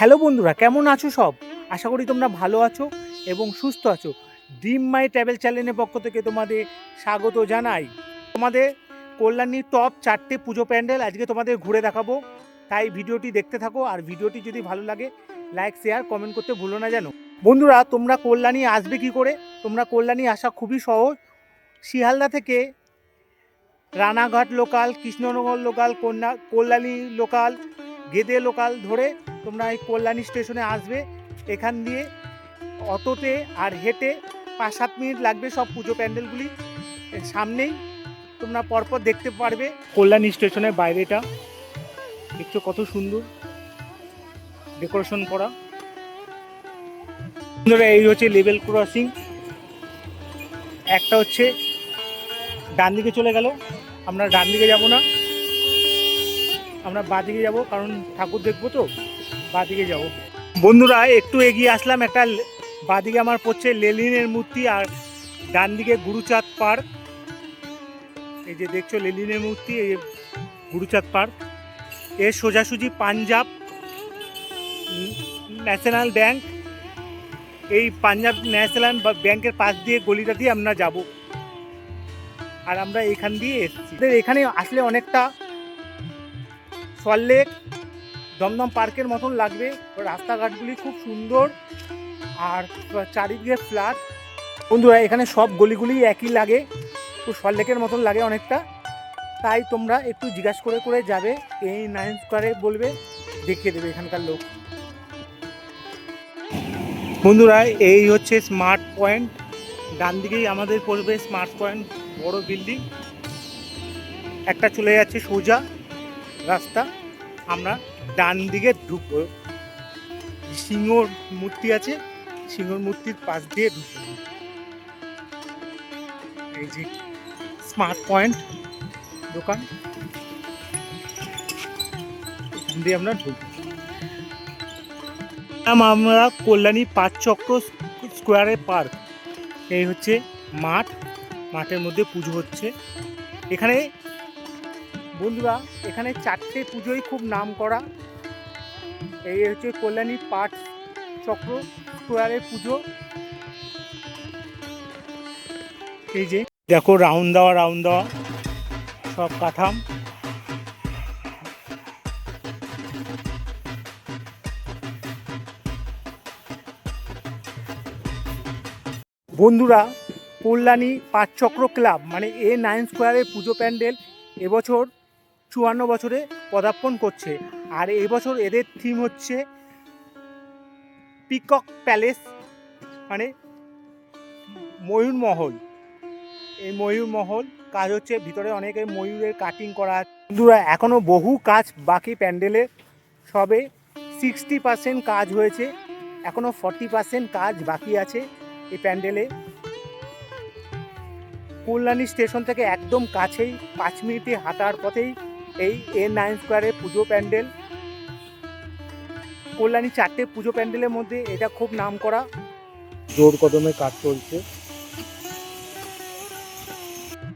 Hello বন্ধুরা, কেমন আছো সব? আশা করি তোমরা ভালো আছো এবং সুস্থ আছো। ড্রিম মাই ট্রাভেল চ্যানেলের পক্ষ থেকে তোমাদের স্বাগত জানাই। তোমাদের কল্যাণীর টপ চারটে পুজো প্যান্ডেল আজকে তোমাদের ঘুরে দেখাবো। তাই ভিডিওটি দেখতে থাকো আর ভিডিওটি যদি ভালো লাগে লাইক শেয়ার কমেন্ট করতে ভুলো না জানো বন্ধুরা, তোমরা কল্যাণী আসবে কি করে? তোমরা কল্যাণী আসা খুবই সহজ। শিয়ালদা থেকে রানাঘাট লোকাল কৃষ্ণনগর লোকাল কন্যা, কল্যাণী লোকাল গেদে লোকাল ধরে তোমরা এই কল্যাণী স্টেশনে আসবে। এখান দিয়ে অটোতে আর হেঁটে পাঁচ সাত মিনিট লাগবে সব পুজো প্যান্ডেলগুলি সামনেই তোমরা পরপর দেখতে পারবে কল্যাণী স্টেশনের বাইরেটা। দেখছ কত সুন্দর ডেকোরেশন করা। এই হচ্ছে লেভেল ক্রসিং একটা হচ্ছে ডান দিকে চলে গেল। আমরা ডান দিকে যাব না। আমরা বাঁ দিকে যাব, কারণ ঠাকুর দেখব তো, বাঁ দিকে যাব। বন্ধুরা, একটু এগিয়ে আসলাম, একটা লে- বাঁ দিকে আমার পড়ছে লেলিনের মূর্তি আর ডান দিকে গুরুচাঁদ পার্ক। এই যে দেখছ লেলিনের মূর্তি, এই গুরুচাঁদ পার্ক। এর সোজাসুজি পাঞ্জাব ন্যাশনাল ব্যাংক। এই পাঞ্জাব ন্যাশনাল ব্যাংকের পাশ দিয়ে গলিটা দিয়ে আমরা যাব। আর আমরা এখান দিয়ে এসেছি। এখানে আসলে অনেকটা সল্লেক দমদম পার্কের মতন লাগবে। রাস্তাঘাটগুলি খুব সুন্দর। আর চারিদিকে ফ্ল্যাট বন্ধুরা, এখানে সব গলিগুলি একই লাগে। তো সল্লেকের মতন লাগে অনেকটা। তাই তোমরা একটু জিজ্ঞাসা করে করে যাবে। এই নাইন স্কোয়ারে বলবে, দেখিয়ে দেবে এখানকার লোক। বন্ধুরা, এই হচ্ছে স্মার্ট পয়েন্ট। ডান দিকেই আমাদের পড়বে স্মার্ট পয়েন্ট, বড় বিল্ডিং। একটা চলে যাচ্ছে সোজা। রাস্তা, আমরা ডান দিকে ঢুকবো। সিংহর মূর্তি আছে, সিংহর মূর্তির পাশ দিয়ে ঢুকবো। এই যে স্মার্ট পয়েন্ট দোকান দিয়ে আমরা ঢুকবো। আমরা কল্যাণী পাঁচ চক্র স্কোয়ারে পার্ক। এই হচ্ছে মাঠ, মাঠের মধ্যে পুজো হচ্ছে। এখানে বন্ধুরা, এখানে চারটে পুজোই খুব নাম করা। এই হচ্ছে কল্যাণী পাঠ চক্র স্কোয়ারের পুজো। এই যে, দেখো রাউন্ড দেওয়া রাউন্ড দেওয়া, সব কাঠাম। বন্ধুরা, কল্যাণী পাঁচচক্র ক্লাব মানে এ নাইন স্কোয়ারের পুজো প্যান্ডেল এবছর চুয়ান্ন বছরে পদার্পণ করছে। আর এবছর এদের থিম হচ্ছে পিকক প্যালেস মানে ময়ূরমহল এই ময়ূরমহল কাজ হচ্ছে, ভিতরে অনেকে ময়ূরের কাটিং করা। বন্ধুরা এখনও বহু কাজ বাকি প্যান্ডেলের সবে সিক্সটি পার্সেন্ট কাজ হয়েছে এখনও ফর্টি পার্সেন্ট কাজ বাকি আছে এই প্যান্ডেলে। কল্যাণী স্টেশন থেকে একদম কাছেই, পাঁচ মিনিটে হাঁটার পথেই এই এ নাইন স্কোয়ারের পুজো প্যান্ডেল। কল্যাণী চারটে পুজো প্যান্ডেলের মধ্যে এটা খুব নাম করা জোর কদমে কাজ চলছে।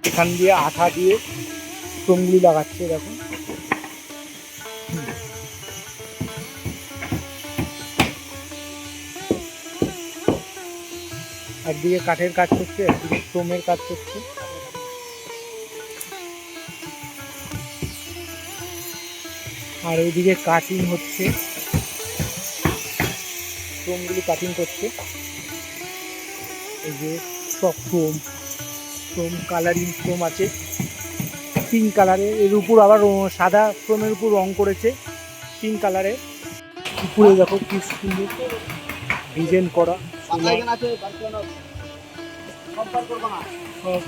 এখান দিয়ে আঠা দিয়ে চমগুলি লাগাচ্ছে দেখুন একদিকে কাঠের কাজ করছে একদিকে শ্রমের কাজ করছে আর ওইদিকে কাটিং হচ্ছে। ক্রোমগুলি কাটিং করছে। এই যে সব ক্রোম ক্রোম কালারিং ক্রোম আছে। পিঙ্ক কালারের এর উপর আবার সাদা ক্রোমের উপর রং করেছে। পিঙ্ক কালারের উপরে দেখো কি সুন্দর ডিজাইন করা। সব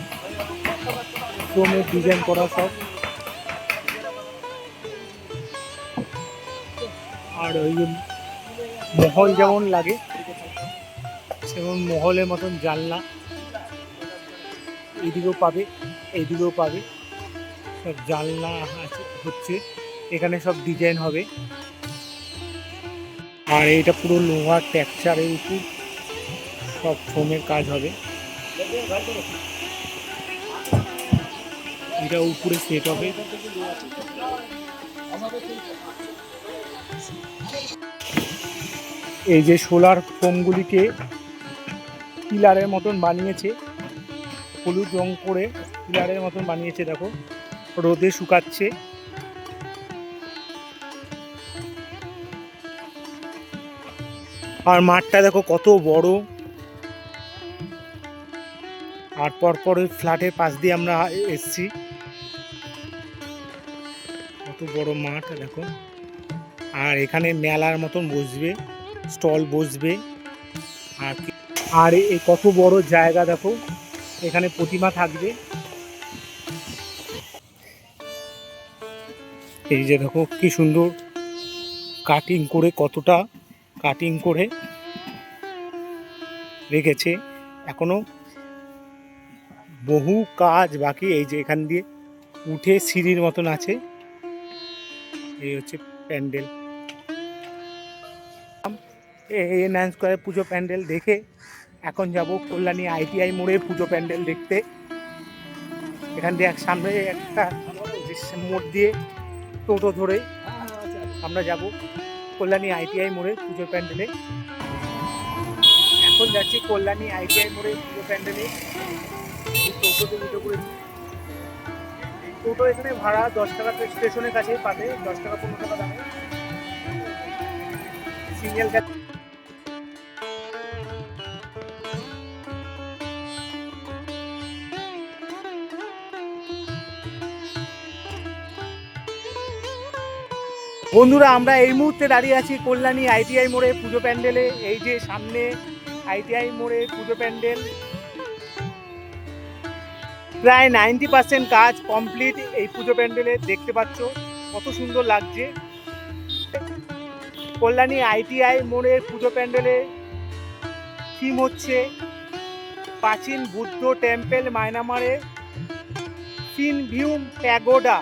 ক্রোমের ডিজাইন করা সব। আর ওই মহল যেমন লাগে, সেমন মহলের মতন জানলা। এইদিকেও পাবে এইদিকেও পাবে। সব জানলা হচ্ছে। এখানে সব ডিজাইন হবে। আর এটা পুরো লোহার টেক্সচারের উপর সব ফোমের কাজ হবে। এটা উপরে সেট হবে। এই যে সোলার ফোমগুলিকে পিলারের মতন বানিয়েছে, হলুদ রং করে পিলারের মতন বানিয়েছে, দেখো, রোদে শুকাচ্ছে। আর মাঠটা দেখো কত বড়। আর পরপর ওই ফ্ল্যাটের পাশ দিয়ে আমরা এসছি। কত বড় মাঠ, দেখো। আর এখানে মেলার মতন বসবে। স্টল বসবে। আর আর এই কত বড় জায়গা দেখো, এখানে প্রতিমা থাকবে। এই যে দেখো কি সুন্দর কাটিং করে কতটা কাটিং করে রেখেছে। এখনও বহু কাজ বাকি, এই যে এখান দিয়ে উঠে সিঁড়ির মতন আছে। এই হচ্ছে প্যান্ডেল। এই নাইন স্কোয়ারের পুজো প্যান্ডেল দেখে এখন যাব কল্যাণী আইটিআই মোড়ে পুজো প্যান্ডেল দেখতে। এখান দিয়ে এক সামনে একটা মোড় দিয়ে টোটো ধরে আমরা যাব কল্যাণী আইটিআই মোড়ে পুজো প্যান্ডেলে। এখন যাচ্ছি কল্যাণী আইটিআই মোড়ে পুজো প্যান্ডেলে। টোটোতে পড়েছি। টোটো এখানে ভাড়া দশ টাকা স্টেশনের কাছে পাবে, দশ টাকা পনেরো টাকা দামে। সিঙ্গেল বন্ধুরা, আমরা এই মুহূর্তে দাঁড়িয়ে আছি কল্যাণী আইটিআই মোড়ে পুজো প্যান্ডেলে। এই যে সামনে আইটিআই মোড়ে পুজো প্যান্ডেল। প্রায় নাইনটি পার্সেন্ট কাজ কমপ্লিট এই পুজো প্যান্ডেলে, দেখতে পাচ্ছ কত সুন্দর লাগছে। কল্যাণী আইটিআই মোড়ের পুজো প্যান্ডেলে থিম হচ্ছে প্রাচীন বুদ্ধ টেম্পেল মায়ানমারে। Hsinbyume pagoda.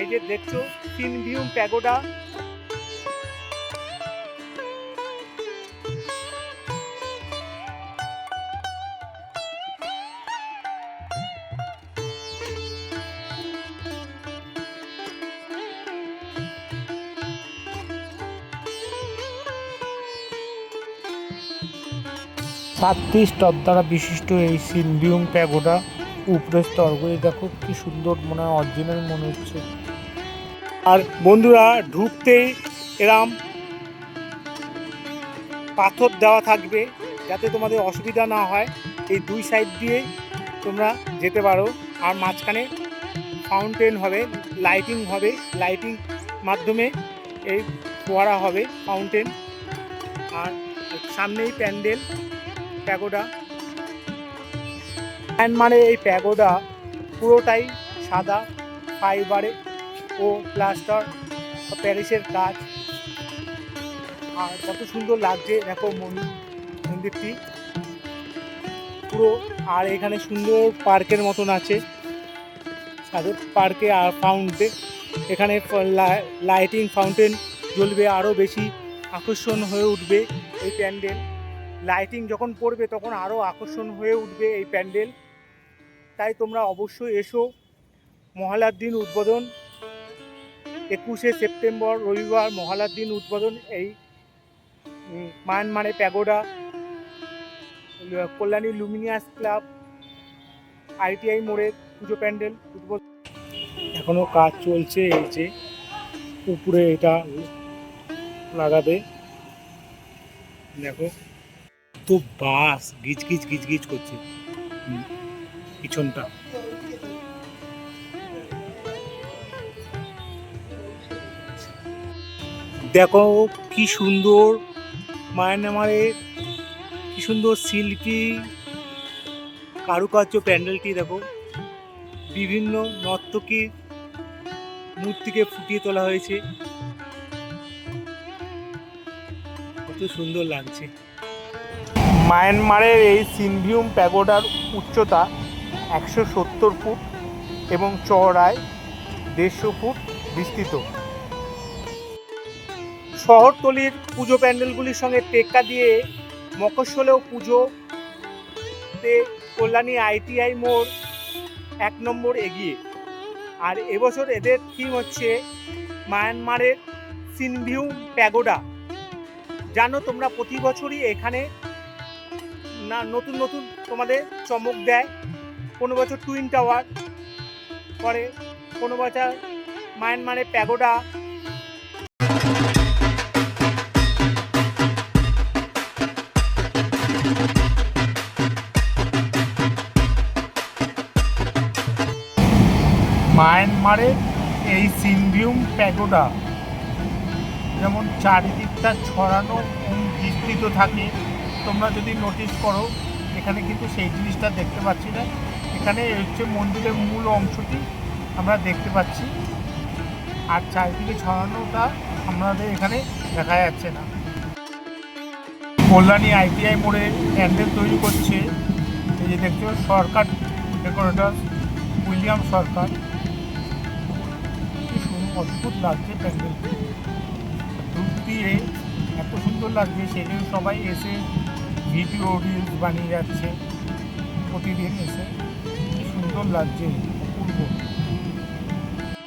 এই যে দেখছ সিনভিউম প্যাগোডা। সাতটি দ্বারা বিশিষ্ট এই সিনভিউম প্যাগোডা উপরের স্তরগুলি দেখো, কি সুন্দর মনে হয়, অরিজিনাল মনে হচ্ছে। আর বন্ধুরা ঢুকতেই এরম পাথর দেওয়া থাকবে যাতে তোমাদের অসুবিধা না হয়। এই দুই সাইড দিয়ে তোমরা যেতে পারো। আর মাঝখানে ফাউন্টেন হবে লাইটিং হবে লাইটিং মাধ্যমে এই ফোয়ারা হবে ফাউন্টেন আর সামনেই প্যান্ডেল, প্যাগোডা। মানে এই প্যাগোডা পুরোটাই সাদা ফাইবারে ও প্লাস্টার প্যারিসের কাজ। আর কত সুন্দর লাগছে, দেখো মন- মন্দিরটি। পুরো, আর এখানে সুন্দর পার্কের মতন আছে। সাদের পার্কে আর ফাউন্টেন, এখানে লাইটিং ফাউন্টেন জ্বলবে আরও বেশি আকর্ষণ হয়ে উঠবে এই প্যান্ডেল। লাইটিং যখন পড়বে, তখন আরও আকর্ষণ হয়ে উঠবে এই প্যান্ডেল। তাই তোমরা অবশ্যই এসো। মহালার দিন উদ্বোধন। একুশে সেপ্টেম্বর, রবিবার মহালার দিন উদ্বোধন এই মায়ানমারে pagoda, Kalyani luminous club, ITI মোড়ে পুজো প্যান্ডেল উদ্বোধন। এখনও কাজ চলছে এই যে, উপরে এটা লাগাবে। দেখো, তো বাস, গিজ গিজ গিজ গিজ করছে। পিছনটা। দেখো কি সুন্দর মায়ানমারের কি সুন্দর সিল্কি কারুকার্য প্যান্ডেলটি দেখো। বিভিন্ন নর্তকীর মূর্তিকে ফুটিয়ে তোলা হয়েছে। কত সুন্দর লাগছে। মায়ানমারের এই সিনভিউম প্যাগোডার উচ্চতা একশো সত্তর ফুট এবং চওড়ায় দেড়শো ফুট বিস্তৃত। শহরতলির পুজো প্যান্ডেলগুলির সঙ্গে টেক্কা দিয়ে মফস্বলেও পুজোতে কল্যাণী আইটিআই মোড় এক নম্বর এগিয়ে। আর এবছর এদের থিম হচ্ছে মায়ানমারের সিনভিউ প্যাগোডা। জানো তোমরা প্রতি বছরই এখানে না, নতুন নতুন তোমাদের চমক দেয়। কোনো বছর টুইন টাওয়ার করে, কোনো বছর মায়ানমারের প্যাগোডা মায়ানমারের এই সিনভিউম প্যাগোডা। যেমন চারিদিকটা ছড়ানো বিস্তৃত থাকে। তোমরা যদি নোটিস করো, এখানে কিন্তু সেই জিনিসটা দেখতে পাচ্ছি না। এখানে হচ্ছে মন্দিরের মূল অংশটি আমরা দেখতে পাচ্ছি। আর চারিদিকে ছড়ানোটা আমাদের এখানে দেখা যাচ্ছে না। কল্যাণী আইটিআই মোড়ে প্যান্ডেল তৈরি করছে। এই যে দেখছ, সরকার ডেকোরেটর উইলিয়াম সরকার। অদ্ভুত লাগছে প্যান্ডেলটি দূর দিয়ে এত সুন্দর লাগছে সেখানে সবাই এসে ভিডিও রিলস বানিয়ে যাচ্ছে, প্রতিদিন এসে। সুন্দর লাগছে, অপূর্ব।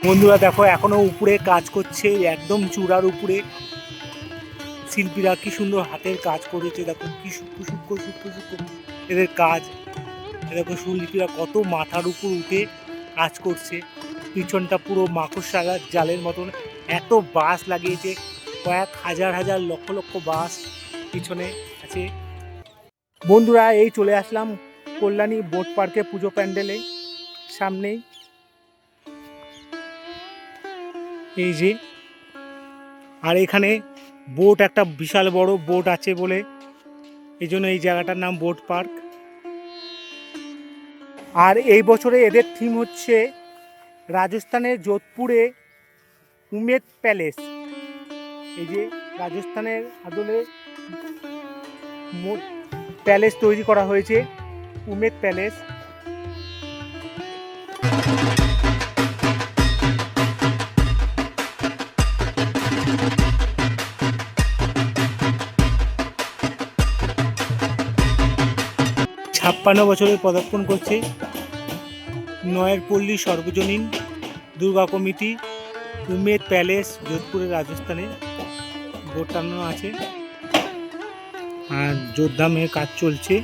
বন্ধুরা, দেখো, এখনও উপরে কাজ করছে, একদম চূড়ার উপরে। শিল্পীরা কি সুন্দর হাতের কাজ করেছে, দেখো, কি সূক্ষ্ম সূক্ষ্ম সূক্ষ্ম সূক্ষ্ম এদের কাজ। দেখো, শিল্পীরা কত মাথার উপর উঠে কাজ করছে। পিছনটা পুরো মাকড়সালা জালের মতন। এত বাস লাগিয়েছে, কয়েক হাজার হাজার লক্ষ লক্ষ বাস পিছনে আছে। বন্ধুরা, এই চলে আসলাম কল্যাণী বোট পার্কে পুজো প্যান্ডেলে, সামনেই। এই যে, আর এখানে বোট, একটা বিশাল বড় বোট আছে বলে। এই জন্য এই জায়গাটার নাম বোট পার্ক। আর এই বছরে এদের থিম হচ্ছে রাজস্থানের যোধপুরে উমেদ প্যালেস। এই যে রাজস্থানের আদলে প্যালেস তৈরি করা হয়েছে, উমেদ প্যালেস। ছাপ্পান্ন বছরে পদার্পণ করছে নয়ের পল্লী সর্বজনীন দুর্গা কমিটি, উমেদ প্যালেস, যোধপুরের রাজস্থানে বোট টানানো আছে। আর যোদ্ধামের কাজ চলছে।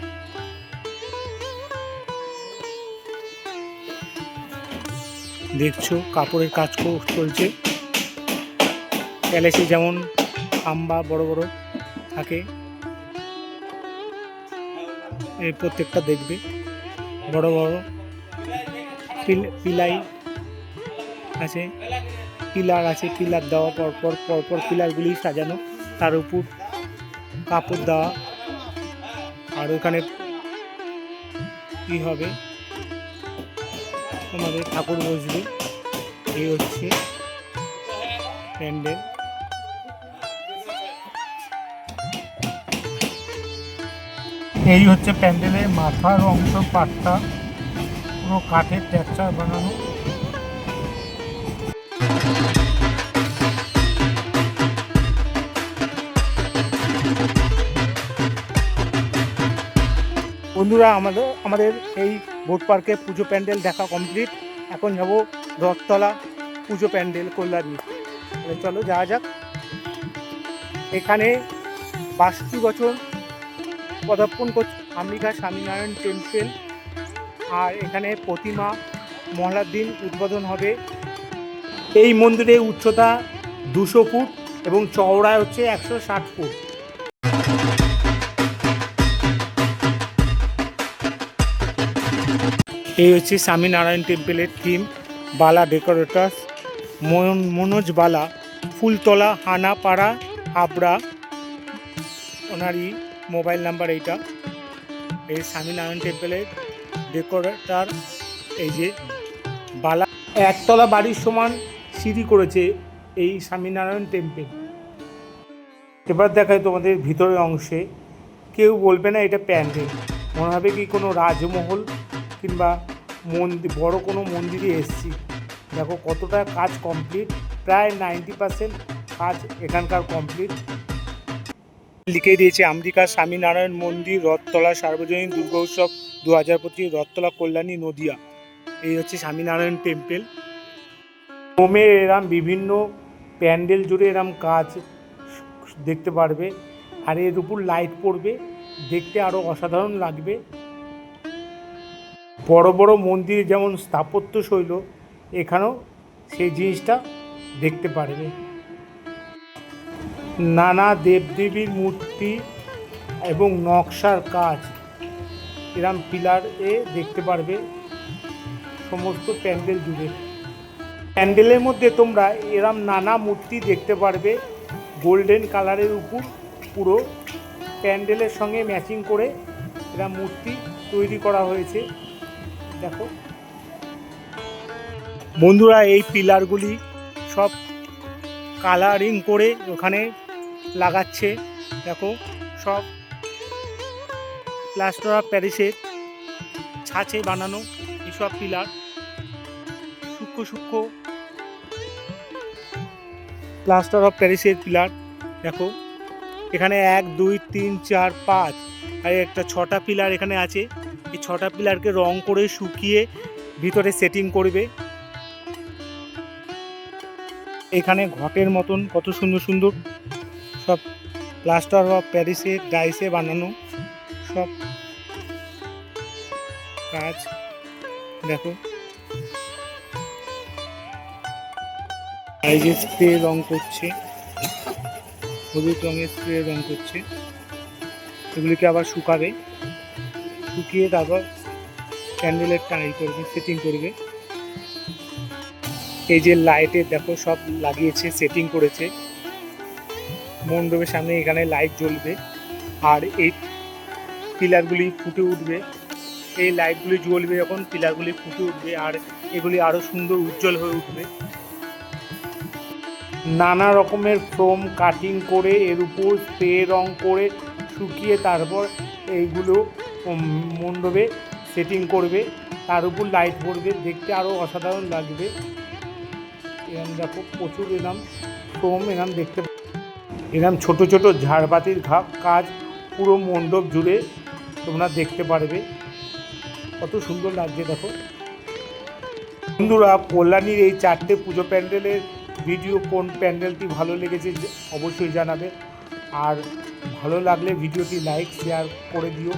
দেখছ, কাপড়ের কাজ চলছে। প্যালেসে যেমন খাম্বা বড় বড় থাকে, এই প্রত্যেকটা দেখবে। বড় বড় পিলাই আছে, পিলার আছে, পিলার দেওয়া পরপর পরপর পিলারগুলি সাজানো, তার উপর কাপড় দেওয়া, আর ওখানে কি হবে, তোমাদের ঠাকুর বসবে এই হচ্ছে প্যান্ডেল। এই হচ্ছে প্যান্ডেলের মাথার অংশ, পাটটা। পুরো কাঠের টেক্সচার বানানো। বন্ধুরা, আমাদের আমাদের এই বোট পার্কে পুজো প্যান্ডেল দেখা কমপ্লিট। এখন যাব রথতলা পুজো প্যান্ডেল, কল্যাণী। তাহলে চলো যাওয়া যাক। এখানে বাষট্টি বছর পদার্পণ করছে আমেরিকা স্বামীনারায়ণ টেম্পেল। আর এখানে প্রতিমা মহলার দিন উদ্বোধন হবে। এই মন্দিরের উচ্চতা দুশো ফুট এবং চওড়ায় হচ্ছে একশো ষাট ফুট। এই হচ্ছে স্বামীনারায়ণ টেম্পেলের থিম, বালা ডেকোরেটার্স। মনোজ বালা, ফুলতলা, হানাপাড়া, হাবড়া। ওনারই মোবাইল নাম্বার এইটা। এই স্বামীনারায়ণ টেম্পেলের ডেকোরেটার এই যে বালা একতলা বাড়ির সমান সিঁড়ি করেছে এই স্বামীনারায়ণ টেম্পেল এবার দেখায় তোমাদের ভিতরের অংশে। কেউ বলবে না এটা প্যান্ডেল। মনে হবে কি কোনো রাজমহল কিংবা মন্দির বড় কোনো মন্দিরে এসছি। দেখো কতটা কাজ কমপ্লিট প্রায় নাইনটি পার্সেন্ট কাজ এখানকার কমপ্লিট লিখে দিয়েছে আমেরিকা স্বামীনারায়ণ মন্দির, রথতলা, সার্বজনীন দুর্গা উৎসব দু হাজার পঁচিশ, রথতলা, কল্যাণী, নদিয়া। এই হচ্ছে স্বামীনারায়ণ টেম্পেল। হোমের এরাম বিভিন্ন প্যান্ডেল জুড়ে এরম কাজ দেখতে পারবে, আর এর উপর লাইট পড়বে, দেখতে আরও অসাধারণ লাগবে। বড় বড় মন্দির যেমন স্থাপত্য শৈল, এখানেও সেই জিনিসটা দেখতে পারবে। নানা দেবদেবীর মূর্তি এবং নকশার কাজ। এরম পিলার এ দেখতে পারবে সমস্ত প্যান্ডেল জুড়ে। প্যান্ডেলের মধ্যে তোমরা এরম নানা মূর্তি দেখতে পারবে। গোল্ডেন কালারের উপর পুরো প্যান্ডেলের সঙ্গে ম্যাচিং করে এরা মূর্তি তৈরি করা হয়েছে। দেখো। বন্ধুরা, এই পিলারগুলি সব কালারিং করে ওখানে লাগাচ্ছে। দেখো, সব প্লাস্টার অফ প্যারিসের ছাঁচে বানানো এইসব পিলার। সূক্ষ্ম সূক্ষ্ম প্লাস্টার অফ প্যারিসের পিলার। দেখো, এখানে এক, দুই, তিন, চার, পাঁচ, আর একটা ছটা পিলার এখানে আছে। এই ছটা পিলারকে রং করে শুকিয়ে ভিতরে সেটিং করবে। এখানে ঘটের মতন কত সুন্দর সুন্দর প্লাস্টার অফ প্যারিসের ডাইসে বানানো সব কাজ। দেখো। এই স্প্রে রং করছে। হলুদ রঙের স্প্রে রং করছে। এগুলিকে আবার শুকাবে। শুকিয়ে তারপর ক্যান্ডেলের টাই করবে সেটিং করবে। এই যে লাইটের দেখো সব লাগিয়েছে সেটিং করেছে। মণ্ডপের সামনে এখানে লাইট জ্বলবে আর এই পিলারগুলি ফুটে উঠবে। এই লাইটগুলি জ্বলবে যখন পিলারগুলি ফুটে উঠবে আর এগুলি আরও সুন্দর উজ্জ্বল হয়ে উঠবে। নানা রকমের ফ্রোম কাটিং করে এর উপর স্প্রে রং করে শুকিয়ে তারপর এইগুলো মণ্ডপে সেটিং করবে। তার উপর লাইট পড়বে। দেখতে আরও অসাধারণ লাগবে। এরম দেখো প্রচুর এরম ফ্রোম এরম দেখতে এরম ছোট ছোট ঝাড়বাতির কাজ পুরো মণ্ডপ জুড়ে তোমরা দেখতে পারবে। কত সুন্দর লাগছে, দেখো। বন্ধুরা, কল্যাণীর এই চারটে পুজো প্যান্ডেলের ভিডিও কোন প্যান্ডেলটি ভালো লেগেছে অবশ্যই জানাবে। আর ভালো লাগলে ভিডিওটি লাইক, শেয়ার করে দিও।